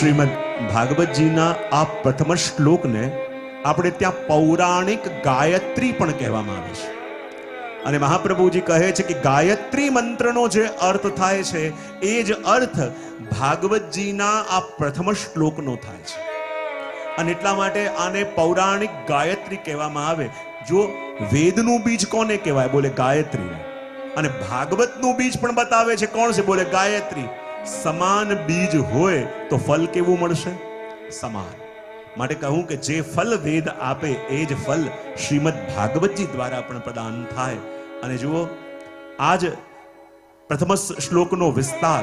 શ્રીમદ ભાગવતજીના આ પ્રથમ શ્લોકને આપણે ત્યાં પૌરાણિક ગાયત્રી પણ કહેવામાં આવે છે. અને મહાપ્રભુજી કહે છે કે ગાયત્રી મંત્રનો જે અર્થ થાય છે, એ જ અર્થ ભાગવતજીના આ પ્રથમ શ્લોકનો થાય છે. અને એટલા માટે આને પૌરાણિક ગાયત્રી કહેવામાં આવે. જો વેદનું બીજ કોને કહેવાય? બોલે ગાયત્રી અને ભાગવતનું બીજ પણ બતાવે છે. કોણ છે? બોલે ગાયત્રી. સમાન બીજ હોય તો ફલ કેવું મળશે? સમાન. માટે કહું કે જે ફલ વેદ આપે, એ જ ફલ શ્રીમદ ભાગવતજી દ્વારા પણ પ્રદાન થાય. અને જુઓ, આજ પ્રથમ શ્લોકનો વિસ્તાર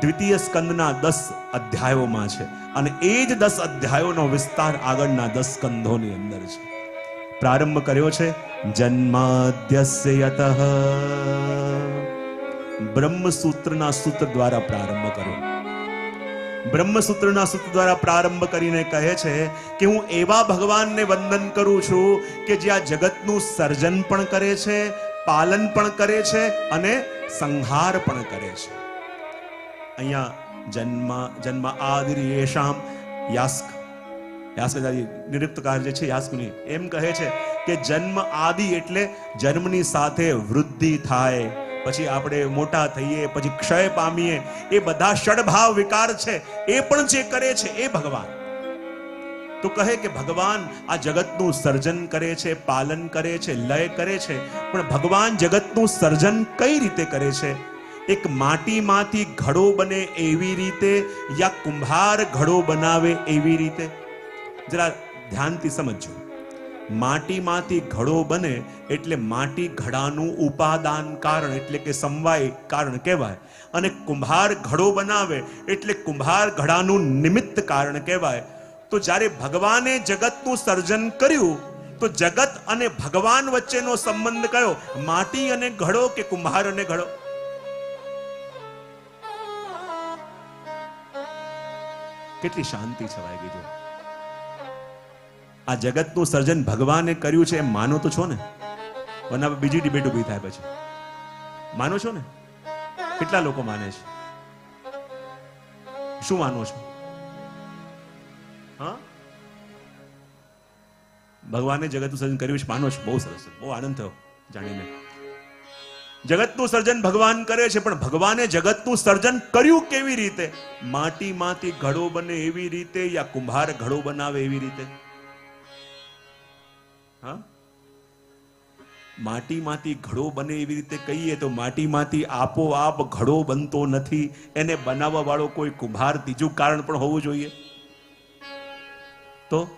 દ્વિતીય સ્કંદના દસ અધ્યાયોમાં છે. અને એ જ દસ અધ્યાયોનો વિસ્તાર આગળના દસ સ્કંદોની અંદર છે. પ્રારંભ કર્યો છે, જન્માદ્યસ્ય યતઃ. બ્રહ્મસૂત્રના સૂત્ર દ્વારા પ્રારંભ કર્યો બ્રહ્મસૂત્રના સૂત્ર દ્વારા પ્રારંભ કરીને કહે છે કે હું એવા ભગવાનને વંદન કરું છું કે જે આ જગતનું સર્જન પણ કરે છે, પાલન પણ કરે છે અને સંહાર પણ કરે છે. અહીંયા જન્મ જન્મ આદિર યેષામ યાસ્ક યાસ્કદાદી નિરુક્તકાર જે છે યાસ્કની. એમ કહે છે કે જન્મ આદિ એટલે જન્મની સાથે વૃદ્ધિ થાય. પછી આપણે મોટા થઈએ, પછી ક્ષય પામીએ, એ બધા ષડભાવ વિકાર છે. એ પણ જે કરે છે, એ ભગવાન. તો કહે કે ભગવાન આ જગતનું સર્જન કરે છે, પાલન કરે છે, લય કરે છે, પણ ભગવાન જગતનું સર્જન કઈ રીતે કરે છે? એક માટીમાંથી ઘડો બને એવી રીતે યા કુંભાર ઘડો બનાવે એવી રીતે? જરા ધ્યાનથી સમજજો. માટીમાંથી ઘડો બને એટલે માટી ઘડાનું ઉપાદાન કારણ એટલે કે સમવાય કારણ કહેવાય. અને કુંભાર ઘડો બનાવે એટલે કુંભાર ઘડાનું નિમિત્ત કારણ કહેવાય. તો જ્યારે ભગવાને જગતનું સર્જન કર્યું, તો જગત અને ભગવાન વચ્ચેનો સંબંધ કયો? માટી અને ઘડો કે કુંભાર અને ઘડો? કેટલી શાંતિ છવાઈ ગઈ જો આ જગતનું સર્જન ભગવાને કર્યું છે એમ માનો તો છો ને? બીજી ડિબેટ ઊભી થાય પછી. માનો છો ને? કેટલા લોકો માને છે? શું માનો છો? હા? ભગવાને જગતનું સર્જન કર્યું છે, માનો છો? બહુ સરસ બહુ આનંદ થયો જાણીને. જગતનું સર્જન ભગવાન કરે છે, પણ ભગવાને જગતનું સર્જન કર્યું કેવી રીતે? માટીમાંથી ઘડો બને એવી રીતે, યા કુંભાર ઘડો બનાવે એવી રીતે? હા? માટીમાંથી ઘડો બને એવી રીતે કહીએ તો માટીમાંથી આપોઆપ ઘડો બનતો નથી. એને બનાવવા વાળો કોઈ કુંભાર ત્રીજું કારણ પણ હોવું જોઈએ. તો?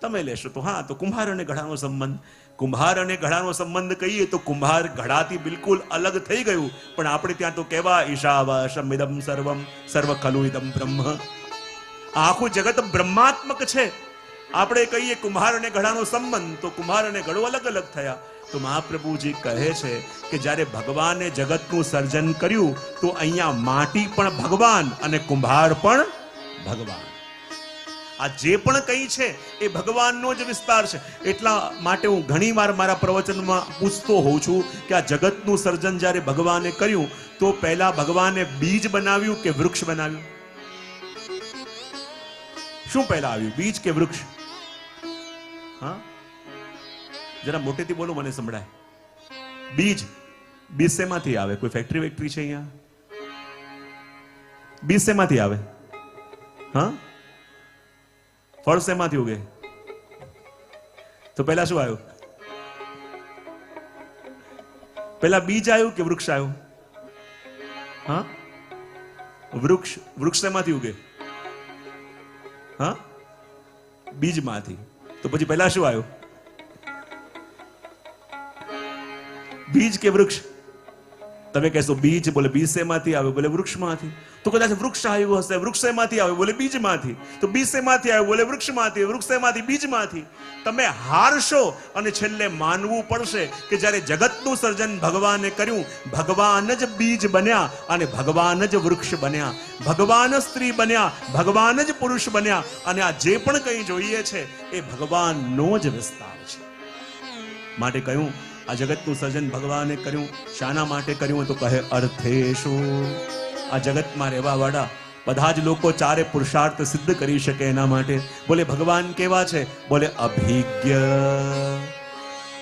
તમે લેશો તો. હા, તો કુંભાર અને ઘડાનો સંબંધ. કુંભાર અને ઘડાનો સંબંધ કહીએ તો કુંભાર ઘડાથી બિલકુલ અલગ થઈ ગયું. પણ આપણે ત્યાં તો કેવા ઈશાવાશમિદમ સર્વમ સર્વ ખલુ બ્રહ્મ. આખું જગત બ્રહ્માત્મક છે. આપણે કહીએ કુંભાર અને ઘડાનો સંબંધ, તો કુંભાર અને ઘડો અલગ અલગ થયા. તો મહાપ્રભુજી કહે છે કે જ્યારે ભગવાને જગતનું સર્જન કર્યું, તો અહીંયા માટી પણ ભગવાન અને કુંભાર પણ ભગવાન. આ જે પણ કઈ છે, એ ભગવાનનો જ વિસ્તાર છે. એટલા માટે હું ઘણીવાર મારા પ્રવચનમાં પૂછતો હોઉં છું કે આ જગતનું સર્જન જ્યારે ભગવાને કર્યું, તો પહેલા ભગવાને બીજ બનાવ્યું કે વૃક્ષ બનાવ્યું? શું પહેલા આવ્યું? બીજ કે વૃક્ષ? હા? જરા મોટેથી બોલો, મને સંભળાય. બીજ બીજ શેમાંથી આવે. કોઈ ફેક્ટરી વેક્ટરી છે અહીંયા? બીજ શેમાંથી આવે. હા? ફળ શેમાંથી ઉગે? તો પહેલા શું આવ્યું? પહેલા બીજ આવ્યું કે વૃક્ષ આવ્યું? હા? વૃક્ષ વૃક્ષ શેમાંથી ઉગે? હા? બીજમાંથી. તો પછી પહેલા શું આવ્યું? બીજ કે વૃક્ષ? તમે કહેશો બીજ, બોલે બીજ આવે, બોલે વૃક્ષમાંથી. તો કદાચ વૃક્ષ આવ્યું હશે વૃક્ષ આવે, બોલે બીજમાંથી. તો બીજ આવે, બોલે વૃક્ષમાંથી વૃક્ષ બીજમાંથી. તમે હારશો અને છેલ્લે માનવું પડશે કે જ્યારે જગતનું સર્જન ભગવાને કર્યું, ભગવાન જ બીજ બન્યા અને ભગવાન જ વૃક્ષ બન્યા. ભગવાન સ્ત્રી બન્યા, ભગવાન જ પુરુષ બન્યા અને આ જે પણ કંઈ જોઈએ છે, એ ભગવાનનો જ વિસ્તાર છે. માટે કહ્યું આ જગતનું સર્જન ભગવાને કર્યું. શાના માટે કર્યું તો કહે અર્થે શું આ જગતમાં રહેવા વાળા બધા જ લોકો ચારે પુરુષાર્થ સિદ્ધ કરી શકે એના માટે. બોલે, ભગવાન કેવા છે? બોલે, અભિજ્ઞ.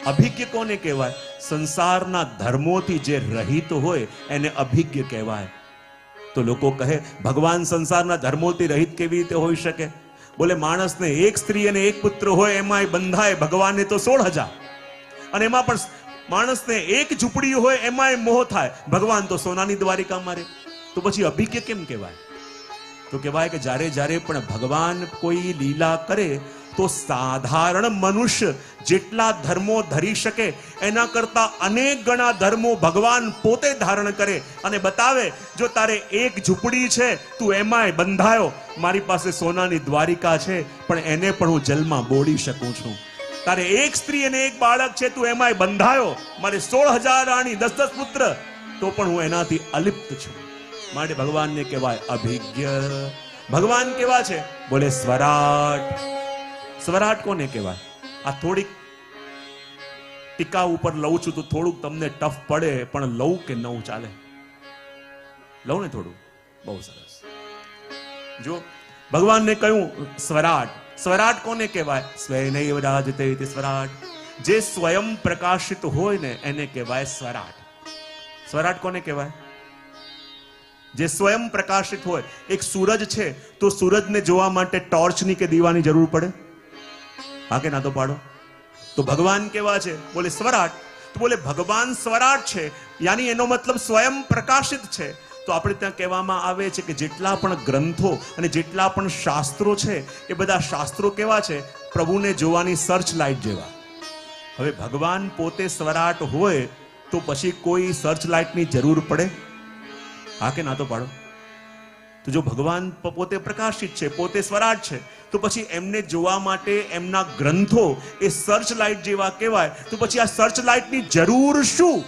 અભિજ્ઞ કોને કહેવાય? સંસારના ધર્મોથી જે રહિત હોય એને અભિજ્ઞ કહેવાય. તો લોકો કહે, ભગવાન સંસારના ધર્મોથી રહિત કેવી રીતે હોઈ શકે? બોલે, માણસને એક સ્ત્રી અને એક પુત્ર હોય, એમાંય બંધાય ભગવાનને તો સોળ હજાર. અને એમાં પણ માણસને એક ઝૂંપડી હોય, એમાંય મોહ થાય. ભગવાન તો સોનાની દ્વારિકા મારે. તો પછી અભિજ્ઞ કેમ કહેવાય? તો કહેવાય કે જ્યારે જ્યારે પણ ભગવાન કોઈ લીલા કરે, તો સાધારણ મનુષ્ય જેટલા ધર્મો ધરી શકે, એના કરતા અનેક ગણા ધર્મો ભગવાન પોતે ધારણ કરે. અને બતાવે, જો તારે એક ઝૂંપડી છે, તું એમાંય બંધાયો. મારી પાસે સોનાની દ્વારિકા છે, પણ એને પણ હું જલમાં બોળી શકું છું. તારે એક સ્ત્રી અને એક બાળક છે, તું એમાંય બંધાયો. મારે સોળ હજાર રાણી દસ દસ પુત્ર તો પણ હું એનાથી અલિપ્ત છું. માટે ભગવાનને કહેવાય અભિજ્ઞ. ભગવાન કેવા છે? બોલે સ્વરાટ. સ્વરાટ કોને કહેવાય? આ થોડીક ટીકા ઉપર લઉં છું તો થોડુંક તમને ટફ પડે, પણ લઉં કે નવું ચાલે? લઉં ને થોડું બહુ સરસ. જો, ભગવાનને કહ્યું સ્વરાટ સ્વરાટ કોને કહેવાય? સ્વયનૈવ રાજતે સ્વરાટ. જે સ્વયં પ્રકાશિત હોય ને એને કહેવાય સ્વરાટ. સ્વરાટ કોને કહેવાય? જે સ્વયં પ્રકાશિત હોય. એક સૂરજ છે, તો સૂરજને જોવા માટે ટોર્ચની કે દીવાની જરૂર પડે? હા કે ના તો પાડો. તો ભગવાન કેવા છે? બોલે સ્વરાટ. તો બોલે ભગવાન સ્વરાટ છે. યાની એનો મતલબ સ્વયં પ્રકાશિત છે. તો આપણે ત્યાં કહેવામાં આવે છે કે જેટલા પણ ગ્રંથો અને જેટલા પણ શાસ્ત્રો છે, એ બધા શાસ્ત્રો કેવા છે? પ્રભુને જોવાની સર્ચ લાઇટ જેવા. હવે ભગવાન પોતે સ્વરાટ હોય તો પછી કોઈ સર્ચ લાઇટની જરૂર પડે? હા કે ના તો પાડો. તો જો ભગવાન પોતે પ્રકાશિત છે, પોતે સ્વરાટ છે, તો પછી એમને જોવા માટે એમના ગ્રંથો એ સર્ચ લાઇટ જેવા કહેવાય, તો પછી આ સર્ચ લાઇટની જરૂર શું?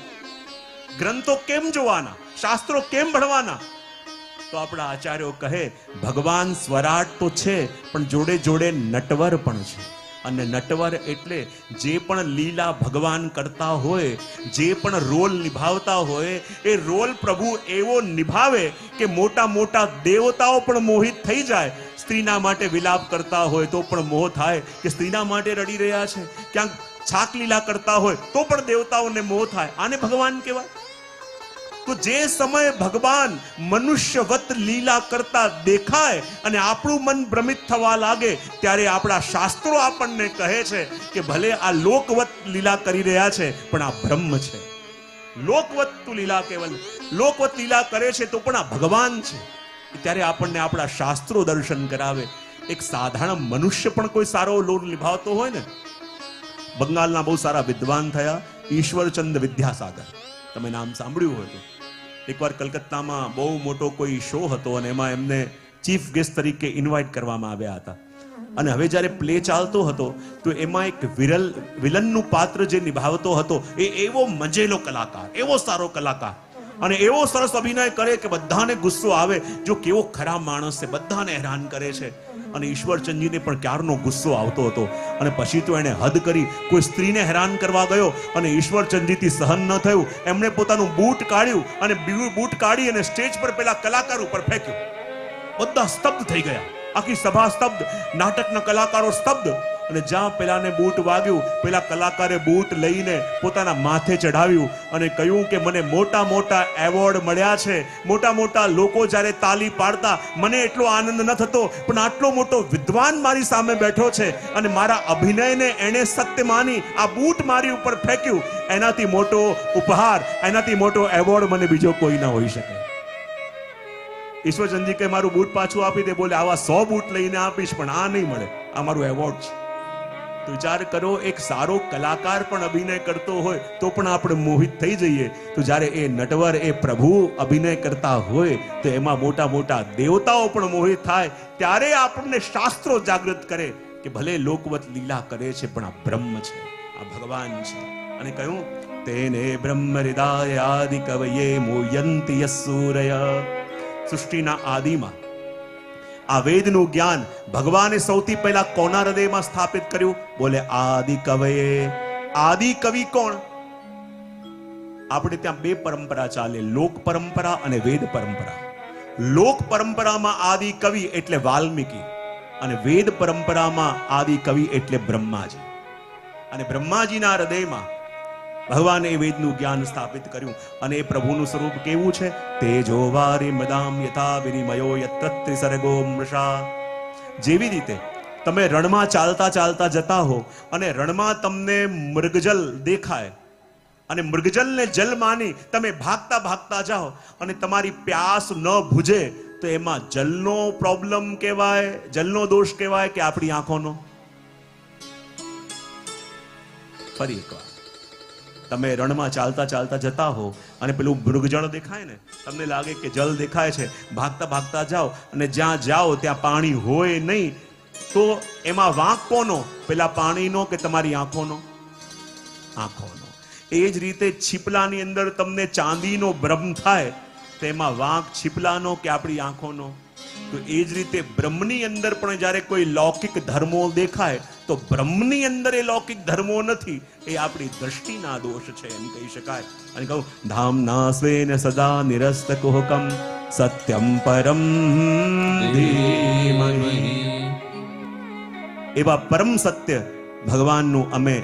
ગ્રંથો કેમ જોવાના? શાસ્ત્રો કેમ ભણવાના? તો આપણા આચાર્યો કહે, ભગવાન સ્વરાટ તો છે, પણ જોડે જોડે નટવર પણ છે. અને નટવર એટલે જે પણ લીલા ભગવાન કરતા હોય, જે પણ રોલ નિભાવતા હોય, એ રોલ પ્રભુ એવો નિભાવે કે મોટા મોટા દેવતાઓ પણ મોહિત થઈ જાય. સ્ત્રીના માટે વિલાપ કરતા હોય તો પણ મોહ થાય કે સ્ત્રીના માટે રડી રહ્યા છે. ક્યાંક છાક લીલા કરતા હોય તો પણ દેવતાઓને મોહ થાય. આને ભગવાન કહેવાય? તો જે સમયે ભગવાન મનુષ્યવત લીલા કરતા દેખાય અને આપણું મન ભ્રમિત થવા લાગે, ત્યારે આપણા શાસ્ત્રો આપણને કહે છે કે ભલે આ લોકવત લીલા કરી રહ્યા છે, પણ આ બ્રહ્મ છે. લોકવત લીલા કેવલ, લોકવત લીલા કરે છે તો પણ આ ભગવાન છે. ત્યારે આપણને આપણા શાસ્ત્રો દર્શન કરાવે. એક સાધારણ મનુષ્ય પણ કોઈ સારો લોન નિભાવતો હોય ને? બંગાળના બહુ સારા વિદ્વાન થયા, ઈશ્વરચંદ વિદ્યાસાગર. તમે નામ સાંભળ્યું હોય તો. એકવાર કલકત્તામાં બહુ મોટો કોઈ શો હતો અને એમાં એમને ચીફ ગેસ્ટ તરીકે ઇન્વાઇટ કરવામાં આવ્યા હતા. અને હવે જ્યારે પ્લે ચાલતો હતો, તો એમાં એક વિરલ, વિલનનું પાત્ર જે નિભાવતો હતો, એ એવો મજેલો કલાકાર, એવો સારો કલાકાર. અને એવો સરસ અભિનય કરે કે બધાને ગુસ્સો આવે, જો કેવો ખરાબ માણસ છે, બધાને હેરાન કરે છે. અને ઈશ્વરચંદજીને પણ ક્યારનો ગુસ્સો આવતો હતો. અને પછી તો એણે હદ કરી કોઈ સ્ત્રીને હેરાન કરવા ગયો અને ઈશ્વરચંદજીથી સહન ન થયું. એમણે પોતાનું બૂટ કાઢ્યું અને બૂટ કાઢી અને સ્ટેજ પર પેલા કલાકાર ઉપર ફેંક્યું. બધા સ્તબ્ધ થઈ ગયા. આખી સભા સ્તબ્ધ. નાટકના કલાકારો સ્તબ્ધ. અને જ્યાં પેલાને બૂટ વાગ્યું, પેલા કલાકારે બૂટ લઈને પોતાના માથે ચઢાવ્યું અને કહ્યું કે મને મોટા મોટા એવોર્ડ મળ્યા છે. મોટા મોટા લોકો જ્યારે તાલી પાડતા, મને એટલો આનંદ ન થતો, પણ આટલો મોટો વિદ્વાન મારી સામે બેઠો છે અને મારા અભિનયને એણે સત્ય માની, આ બૂટ મારી ઉપર ફેંક્યું. એનાથી મોટો ઉપહાર, એનાથી મોટો એવોર્ડ મને બીજો કોઈ ના હોઈ શકે. ઈશ્વરચંદજી કે, મારું બૂટ પાછું આપી દે, બોલે, આવા સો બૂટ લઈને આપીશ, પણ આ નહીં મળે. આ મારું એવોર્ડ છે. વિચાર કરો, એક સારો કલાકાર પણ અભિનય કરતો હોય તો પણ આપણે મોહિત થઈ જઈએ. તો જ્યારે એ નટવર, એ પ્રભુ અભિનય કરતા હોય, તો એમાં મોટા મોટા દેવતાઓ પણ મોહિત થાય. ત્યારે આપણને શાસ્ત્રો જાગૃત કરે કે ભલે લોકવત લીલા કરે છે, પણ આ બ્રહ્મ છે, આ ભગવાન છે. અને કહ્યું, તેને બ્રહ્મ હૃદય આદિ કવયે મોયંતી સૂર્ય સૃષ્ટિના આદિમાં આ વેદનું જ્ઞાન ભગવાને સૌથી પહેલા કોના હૃદયમાં સ્થાપિત કર્યું? બોલે, આદિ કવયે આદિ કવિ કોણ? આપણે ત્યાં બે પરંપરા ચાલે, લોક પરંપરા અને વેદ પરંપરા. લોક પરંપરામાં આદિ કવિ એટલે વાલ્મીકી અને વેદ પરંપરામાં આદિ કવિ એટલે બ્રહ્માજી. અને બ્રહ્માજીના હૃદયમાં ભગવાને એ વેદનું જ્ઞાન સ્થાપિત કર્યું અને એ પ્રભુનું સ્વરૂપ કેવું છે? તેજો વારી મદામ યથા વિનિમયો યત્રત્રિ ત્રિસર્ગો મૃષા. જેવી રીતે તમે રણમાં ચાલતા ચાલતા જતા હો અને રણમાં તમને મૃગજલ દેખાય અને મૃગજલને જલ માની તમે ભાગતા ભાગતા જાઓ અને તમારી પ્યાસ ન ભૂજે, તો એમાં જલનો પ્રોબ્લેમ કહેવાય, જલનો દોષ કહેવાય કે આપણી આંખોનો? ફરી એકવાર. તમે રણમાં ચાલતા ચાલતા જતા હો અને પેલું મૃગજળ દેખાય ને, તમને લાગે કે જલ દેખાય છે, ભાગતા ભાગતા જાઓ અને જ્યાં જાઓ ત્યાં પાણી હોય નહીં. તો એમાં વાંક કોનો? પેલા પાણીનો કે તમારી આંખોનો? આંખોનો. એ જ રીતે છીપલાની અંદર તમને ચાંદીનો ભ્રમ થાય, તેમાં વાંક છીપલાનો કે આપણી આંખોનો? તો એ જ રીતે બ્રહ્મની અંદર પણ જ્યારે કોઈ લૌકિક ધર્મો દેખાય તો બ્રહ્મની અંદર એ લૌકિક ધર્મો નથી. એ આપણી દ્રષ્ટિના દોષ છે એમ કહી શકાય. અને કહું ધામ ના સ્વેન સદા નિરસ્ત કુહકમ સત્યમ પરમ એવા પરમ સત્ય ભગવાનનું અમે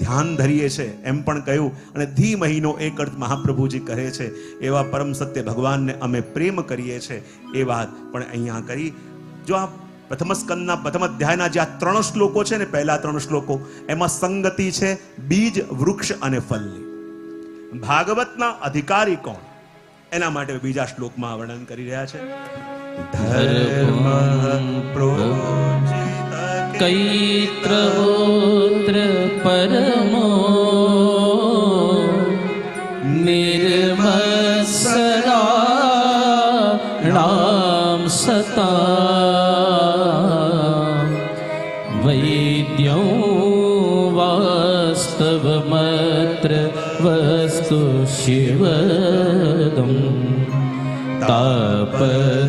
ધ્યાન ધરીએ છે એમ પણ કહ્યું અને ધી મહિનો એક અર્થ મહાપ્રભુજી કહે છે, એવા પરમ સત્ય ભગવાનને અમે પ્રેમ કરીએ છે. એ વાત પણ અહીંયા કરી. જો આ પ્રથમ સ્કંદના પ્રથમ અધ્યાયના જે આ ત્રણ શ્લોકો છે ને પહેલા ત્રણ શ્લોકો, એમાં સંગતિ છે બીજ, વૃક્ષ અને ફલની. ભાગવતના અધિકારી કોણ? એના માટે બીજા શ્લોકમાં વર્ણન કરી રહ્યા છે. ધર્મ પ્રોજિત कैत्रहोत्र परमो निर्मत्सराणां सता वैद्यं वास्तवमत्र वस्तु शिवदम् तापत्रयो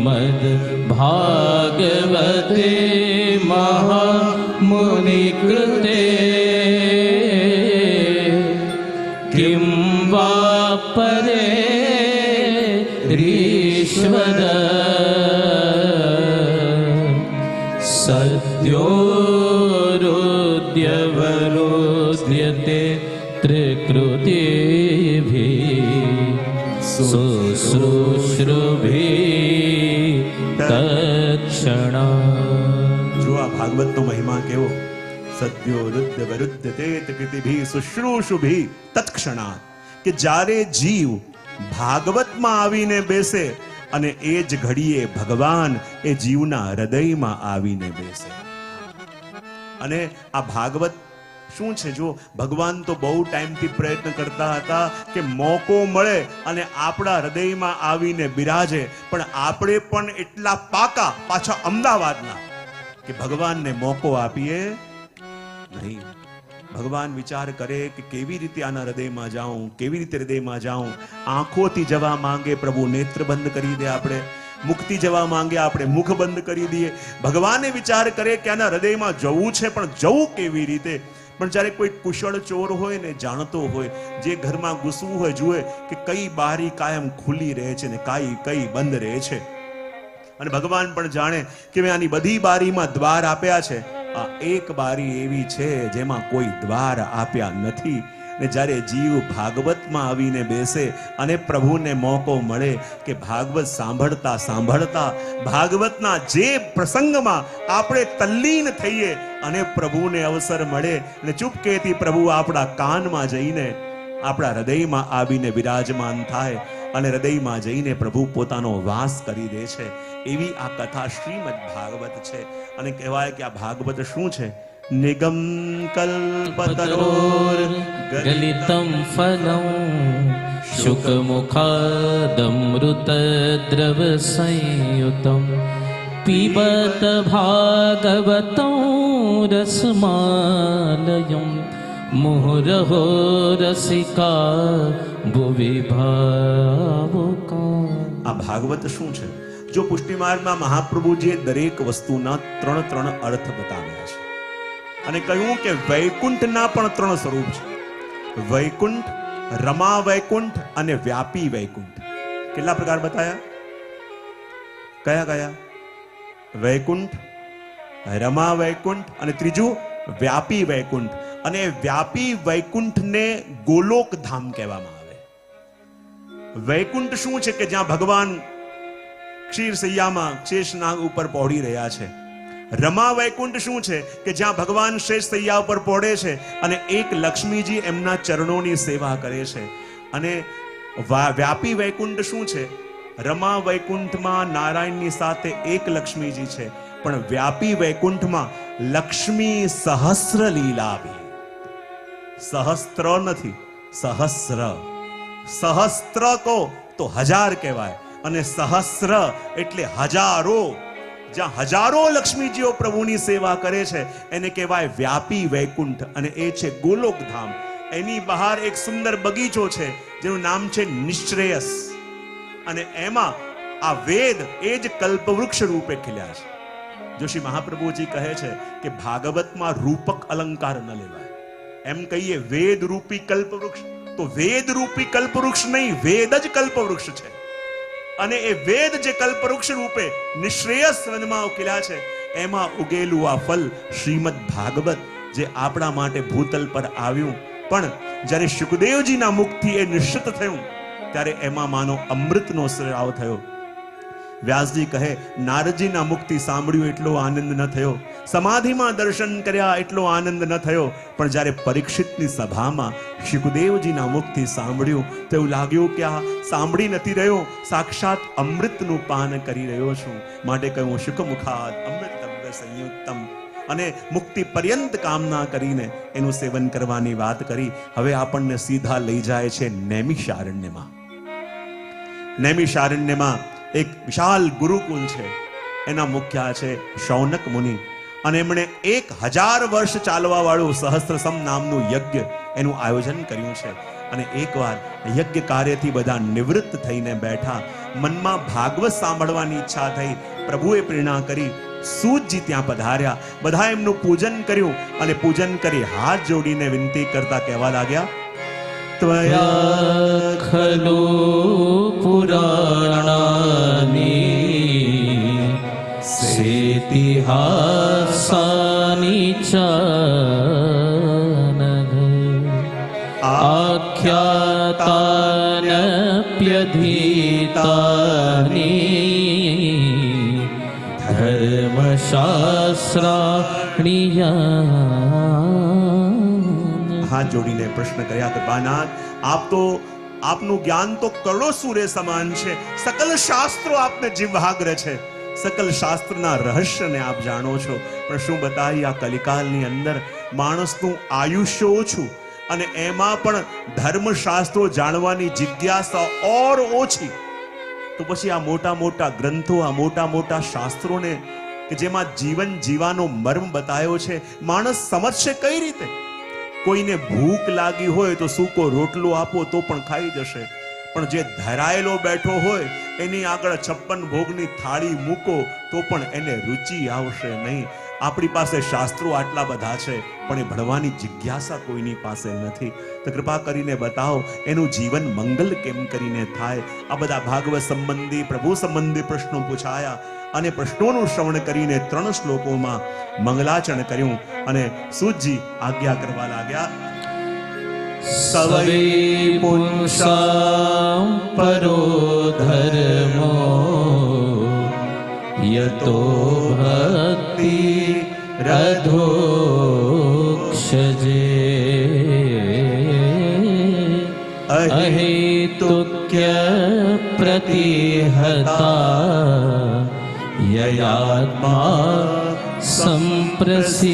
श्रीमद् भागवते महामुनिकृते। किं वा परे रीश्वर सद्योरुद्यवरोद्यते त्रिकृतिभिः। शुश्रूषुभिः તત્ક્ષણ જો આ ભાગવતનો મહિમા કેવો? સદ્યો રુદ્ધ વરુદ્ધ તેત કૃતિભી શુશ્રુષુભી તત્ક્ષણા કે જ્યારે જીવ ભાગવતમાં આવીને બેસે અને એ જ ઘડીએ ભગવાન એ જીવના હૃદયમાં આવીને બેસે. અને આ ભાગવત શું છે જો? ભગવાન તો બહુ ટાઈમથી પ્રયત્ન કરતા હતા કે મોકો મળે અને આપણા હૃદયમાં આવીને બિરાજે. પણ આપણે પણ એટલા પાકા પાછા અમદાવાદના કે ભગવાનને મોકો આપીએ નહીં. ભગવાન વિચાર કરે કે કેવી રીતે આના હૃદયમાં જાઉં, કેવી રીતે હૃદયમાં જાઉં. આંખોથી જવા માંગે પ્રભુ નેત્ર બંધ કરી દે આપણે. મુક્તિ જવા માંગે આપણે મુખ બંધ કરી દઈએ. ભગવાને વિચાર કરે કે આના હૃદયમાં જવું છે, પણ જવું કેવી રીતે? પણ જ્યારે કોઈ કુશળ ચોર હોય ને જાણતો હોય, જે ઘરમાં ઘૂસવું હોય, જુએ કે કઈ બારી કાયમ ખુલ્લી રહે છે ને કઈ કઈ બંધ રહે છે. અને ભગવાન પણ જાણે કે મેં આની બધી બારીમાં દ્વાર આપ્યા છે. આ એક બારી એવી છે જેમાં કોઈ દ્વાર આપ્યા નથી. ને જ્યારે જીવ ભાગવતમાં આવીને બેસે અને પ્રભુને મોકો મળે કે ભાગવત સાંભળતા સાંભળતા, ભાગવતના જે પ્રસંગમાં આપણે તલ્લીન થઈએ અને પ્રભુને અવસર મળે. ને ચૂપકેથી પ્રભુ આપણા કાનમાં જઈને, આપણા હૃદયમાં આવીને વિરાજમાન થાય અને હૃદયમાં જઈને પ્રભુ પોતાનો વાસ કરી દે છે. એવી આ કથા શ્રીમદ ભાગવત છે. અને કહેવાય કે આ ભાગવત શું છે? નિગમ કલ્પતરોર गलितं फलं शुकमुखादमृतद्रवसंयुतं पिबत भागवतं रसमालयं मुहुरहो रसिका भुवि भावुका આ ભાગવત શું છે જો પુષ્ટિમાર્ગમાં મહાપ્રભુજીએ દરેક વસ્તુના ત્રણ ત્રણ અર્થ બતાવ્યા છે અને કહ્યું કે વૈકુંઠના પણ ત્રણ સ્વરૂપ છે. વૈકુંઠ, રમા વૈકુંઠ અને વ્યાપી વૈકુંઠ. કેટલા પ્રકાર બતાયા? કયા કયા? વૈકુંઠ, રમા વૈકુંઠ અને ત્રીજું વ્યાપી વૈકુંઠ. અને વ્યાપી વૈકુંઠને ગોલોક ધામ કહેવામાં આવે. વૈકુંઠ શું છે કે જ્યાં ભગવાન ક્ષીર સૈયામાં શેષનાગ ઉપર પહોળી રહ્યા છે? રમા વૈકુંઠ શું છે? કે જ્યાં ભગવાન શેષ સૈયા ઉપર પોડે છે અને એક લક્ષ્મીજી એમના ચરણોની સેવા કરે છે. અને વ્યાપી વૈકુંઠ શું છે? રમા વૈકુંઠમાં નારાયણની સાથે એક લક્ષ્મીજી છે, પણ વ્યાપી વૈકુંઠમાં લક્ષ્મી સહસ્ર લીલાવી સહસ્ત્ર નથી, સહસ્ર. સહસ્ત્ર કહો તો હજાર કહેવાય અને સહસ્ર એટલે હજારો. જ્યાં હજારો લક્ષ્મીજીઓ પ્રભુની સેવા કરે છે, એને કહેવાય વ્યાપી વૈકુંઠ અને એ છે ગોલોકધામ. એની બહાર એક સુંદર બગીચો છે, જેનું નામ છે નિશ્રેયસ. અને એમાં આ વેદ એ જ કલ્પવૃક્ષ રૂપે ખીલ્યા છે. જોશી મહાપ્રભુજી કહે છે કે ભાગવતમાં રૂપક અલંકાર ન લેવાય. એમ કહીએ વેદ રૂપી કલ્પવૃક્ષ, તો વેદ રૂપી કલ્પવૃક્ષ નહીં, વેદ જ કલ્પવૃક્ષ છે. અને એ વેદ જે કલ્પવૃક્ષ રૂપે નિશ્રેયસ વનમાં ઉકેલા છે, એમાં ઉગેલું આ ફલ શ્રીમદ ભાગવત જે આપણા માટે ભૂતલ પર આવ્યું. પણ જ્યારે શુકદેવજીના મુખથી એ નિશ્ચિત થયું, ત્યારે એમાં માનો અમૃતનો સ્રાવ થયો. વ્યાસજી કહે નારજીના મુખથી સાંભળ્યું એટલો આનંદ ન થયો. સમાધિમાં દર્શન કર્યા એટલો આનંદ ન થયો. પણ જ્યારે પરીક્ષિતની સભામાં શુકદેવજીના મુખથી સાંભળ્યું, તો એવું લાગ્યું કે આ સાંભળી નથી રહ્યો. સાક્ષાત અમૃતનું પાન કરી રહ્યો છું. માટે કહ્યું, શુકમુખાદ અમૃત સંયુક્તમ. અને મુક્તિ પર્યંત કામના કરીને એનું સેવન કરવાની વાત કરી. હવે આપણને સીધા લઈ જાય છે નૈમિષારણ્યમાં. નૈમિષારણ્યમાં એક વિશાલ ગુરુકુલ છે. એના મુખ્ય છે શૌનક મુનિ. અને એમણે એક હજાર વર્ષ ચાલવા વાળું સહસ્ત્રસમ નામનું યજ્ઞ એનું આયોજન કર્યું છે. અને એકવાર યજ્ઞ કાર્યથી બધા નિવૃત્ત થઈને બેઠા, મનમાં ભાગવત સાંભળવાની ઈચ્છા થઈ, પ્રભુએ પ્રેરણા કરી, સૂતજી ત્યાં પધાર્યા. બધા એમનું પૂજન કર્યું અને પૂજન કરી હાથ જોડીને વિનંતી કરતા કહેવા લાગ્યા, ત્વયા ખલો પુરાણાની સેતિહા च नघ आख्यातानप्यधीतानि धर्मशास्त्राणि यानि હાથ જોડીને પ્રશ્ન કર્યા કે બાનાથ આપ તો આપનું જ્ઞાન તો કરોડો સૂર્ય સમાન છે સકલ શાસ્ત્રો આપને જીવાગ્ર છે સકલ શાસ્ત્રના રહસ્યને આપ જાણો છો પણ શું બતાવી આ કલિકાલની અંદર માણસનું આયુષ્ય ઓછું અને એમાં પણ ધર્મશાસ્ત્રો જાણવાની જિજ્ઞાસા ઓર ઓછી તો પછી આ મોટા મોટા ગ્રંથો આ મોટા મોટા શાસ્ત્રોને કે જેમાં જીવન જીવાનો મર્મ બતાવ્યો છે માણસ સમજશે કઈ રીતે કોઈને ભૂખ લાગી હોય તો સૂકો રોટલો આપો તો પણ ખાઈ જશે પણ જે ધરાયેલો બેઠો હોય, એની આગળ છપ્પન ભોગની થાળી મૂકો, તો પણ એને રુચિ આવશે નહીં. આપણી પાસે શાસ્ત્રો આટલા બધા છે, પણ એ ભણવાની જિજ્ઞાસા કોઈની પાસે નથી. તો કૃપા કરીને બતાવો, એનું જીવન મંગલ કેમ કરીને થાય? આ બધા ભાગવત સંબંધી, પ્રભુ સંબંધી પ્રશ્નો પૂછાયા અને પ્રશ્નોનું શ્રવણ કરીને ત્રણ શ્લોકોમાં મંગલાચરણ કર્યું અને સુજી આજ્ઞા કરવા લાગ્યા. સવૈ પુંસાં પરો ધર્મો યતો ભક્તિ રધોક્ષજે અહેતુક્ય પ્રતિહતા યયાત્મા સંપ્રસિદ્ધતિ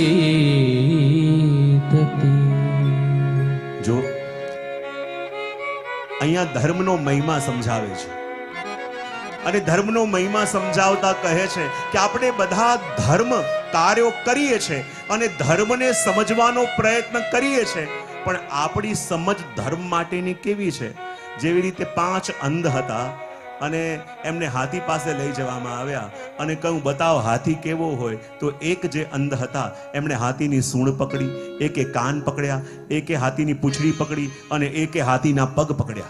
અહીંયા ધર્મનો મહિમા સમજાવે છે. અને ધર્મનો મહિમા સમજાવતા કહે છે કે આપણે બધા ધર્મ કાર્યો કરીએ છે અને ધર્મને સમજવાનો પ્રયત્ન કરીએ છે. પણ આપણી સમજ ધર્મ માટેની કેવી છે? જેવી રીતે પાંચ અંધ હતા અને એમને હાથી પાસે લઈ જવામાં આવ્યા. અને કહ્યું બતાવ, હાથી કેવો હોય? તો એક જે અંધ હતા, એમણે હાથીની સૂણ પકડી, એકે કાન પકડ્યા, એકે હાથીની પૂંછડી પકડી અને એકે હાથીના પગ પકડ્યા.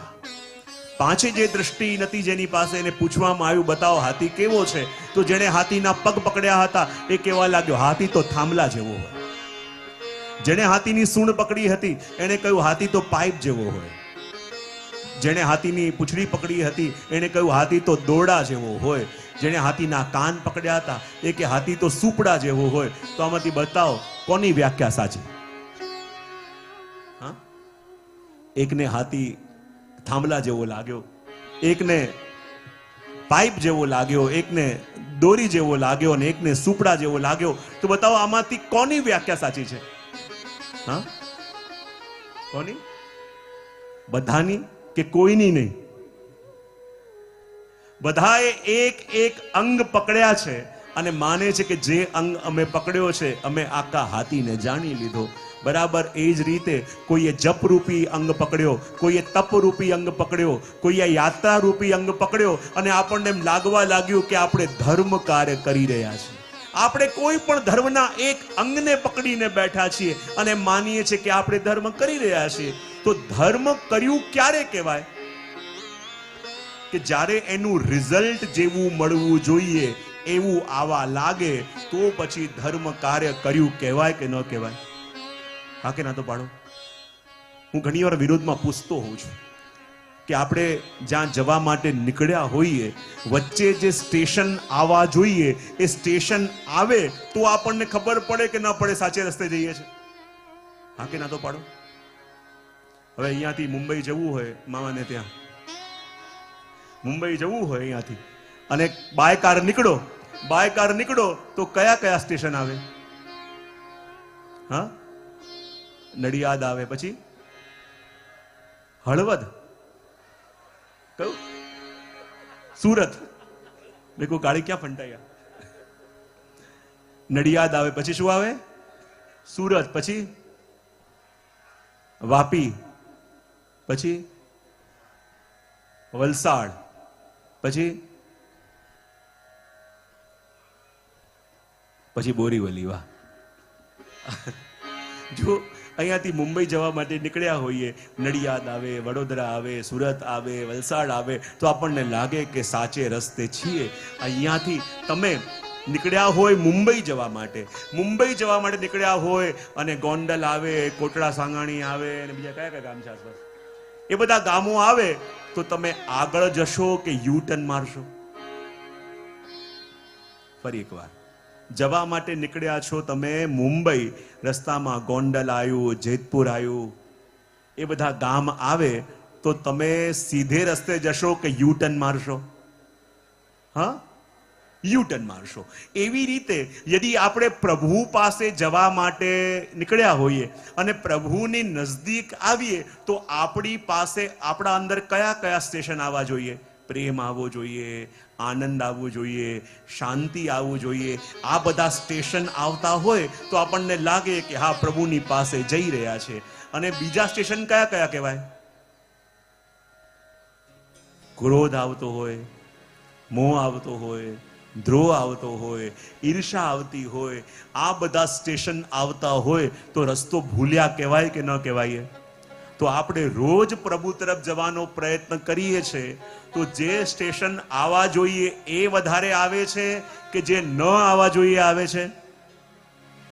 પાંચે જે દ્રષ્ટિ નથી જેની પાસે એને પૂછવામાં આવ્યું, બતાવો, હાથી કેવો છે? તો જેણે હાથીના પગ પકડ્યા હતા, એ કેવા લાગ્યો, હાથી તો થાંભલા જેવો હોય. જેણે હાથીની સૂણ પકડી હતી, એણે કહ્યું, હાથી તો પાઇપ જેવો હોય. જેણે હાથીની પૂંછડી પકડી હતી, એણે કહ્યું, હાથી તો દોરડા જેવો હોય. જેણે હાથીના કાન પકડ્યા હતા, એ કે, હાથી તો સુપડા જેવો હોય. તો આમાંથી બતાવો, કોની વ્યાખ્યા સાચી? એકને હાથી થાંભલા જેવો લાગ્યો, એકને પાઇપ જેવો લાગ્યો, એકને દોરી જેવો લાગ્યો અને એકને સુપડા જેવો લાગ્યો. તો બતાવો, આમાંથી કોની વ્યાખ્યા સાચી છે? હા? કોની? બધાની? કે કોઈની નહીં. બધાએ એક એક અંગ પકડ્યા છે અને માને છે કે જે અંગ અમે પકડ્યો છે, અમે આખા હાથીને જાણી લીધો. બરાબર એ જ રીતે કોઈએ જપરૂપી અંગ પકડ્યો, કોઈએ તપરૂપી અંગ પકડ્યો, કોઈએ યાત્રારૂપી અંગ પકડ્યો અને આપણને એમ લાગવા લાગ્યું કે આપણે ધર્મ કાર્ય કરી રહ્યા છીએ. આપણે કોઈ પણ ધર્મના એક અંગને પકડીને બેઠા છીએ અને માનીએ છીએ કે આપણે ધર્મ કરી રહ્યા છીએ. તો ધર્મ કર્યું ક્યારે કહેવાય? કે જ્યારે એનું રિઝલ્ટ જેવું મળવું જોઈએ, એવું આવા લાગે, તો પછી ધર્મ કાર્ય કર્યું કહેવાય કે ન કહેવાય? હા કે ના તો પાડો. હું ઘણી વાર વિરોધમાં પૂછતો હોઉં છું કે આપણે જ્યાં જવા માટે નીકળ્યા હોઈએ, વચ્ચે જે સ્ટેશન આવવા જોઈએ, એ સ્ટેશન આવે તો આપણને ખબર પડે કે ન પડે, સાચે રસ્તે જઈએ છે. હા કે ના તો પાડો. હવે અહીંયાથી મુંબઈ જવું હોય મામાને ત્યાં. મુંબઈ જવું હોય અહીંયાથી. અને બાય કાર નીકળો. બાય કાર નીકળો તો કયા કયા સ્ટેશન આવે? હા? નડિયાદ આવે પછી? હળવદ. કયું? સુરત. મેં કહું ગાડી ક્યાં ફંટાયા નડિયાદ આવે પછી શું આવે? સુરત. પછી? વાપી. પછી વલસાડ, પછી પછી બોરીવલી, વાહ. જો અહીંયાથી મુંબઈ જવા માટે નીકળ્યા હોઈએ, નડિયાદ આવે, વડોદરા આવે, સુરત આવે, વલસાડ આવે, તો આપણને લાગે કે સાચે રસ્તે છીએ. અહીંયાથી તમે નીકળ્યા હોય મુંબઈ જવા માટે. મુંબઈ જવા માટે નીકળ્યા હોય અને ગોંડલ આવે, કોટડા, સાંગાણી આવે, અને બીજા કયા કયા ગામ છે આસપાસ? એ બધા ગામો આવે, તો તમે આગળ જશો કે યુ ટર્ન મારશો? ફરી એકવાર. જવા માટે નીકળ્યા છો તમે મુંબઈ, રસ્તામાં ગોંડલ આવ્યું, જેતપુર આવ્યું. એ બધા ગામ આવે, તો તમે સીધે રસ્તે જશો કે યુ ટર્ન મારશો? હા? યુ ટર્ન મારશો. એવી રીતે યદિ આપણે પ્રભુ પાસે જવા માટે નીકળ્યા હોઈએ અને પ્રભુની નજદીક આવીએ, તો આપણી પાસે આપણા અંદર કયા કયા સ્ટેશન આવવા જોઈએ? પ્રેમ આવવો જોઈએ, આનંદ આવવો જોઈએ, શાંતિ આવવું જોઈએ. આ બધા સ્ટેશન આવતા હોય તો આપણને લાગે કે હા, પ્રભુની પાસે જઈ રહ્યા છે. અને બીજા સ્ટેશન કયા કયા કહેવાય? ક્રોધ આવતો હોય, મોહ આવતો હોય દ્રોહ આવતો હોય, ઈર્ષા આવતી હોય, આ બધા સ્ટેશન આવતા હોય, તો રસ્તો ભૂલ્યા કહેવાય કે ન કહેવાય? તો આપણે રોજ પ્રભુ તરફ જવાનો પ્રયત્ન કરીએ છીએ તો જે સ્ટેશન આવવા જોઈએ એ વધારે આવે છે કે જે ન આવવા જોઈએ આવે છે?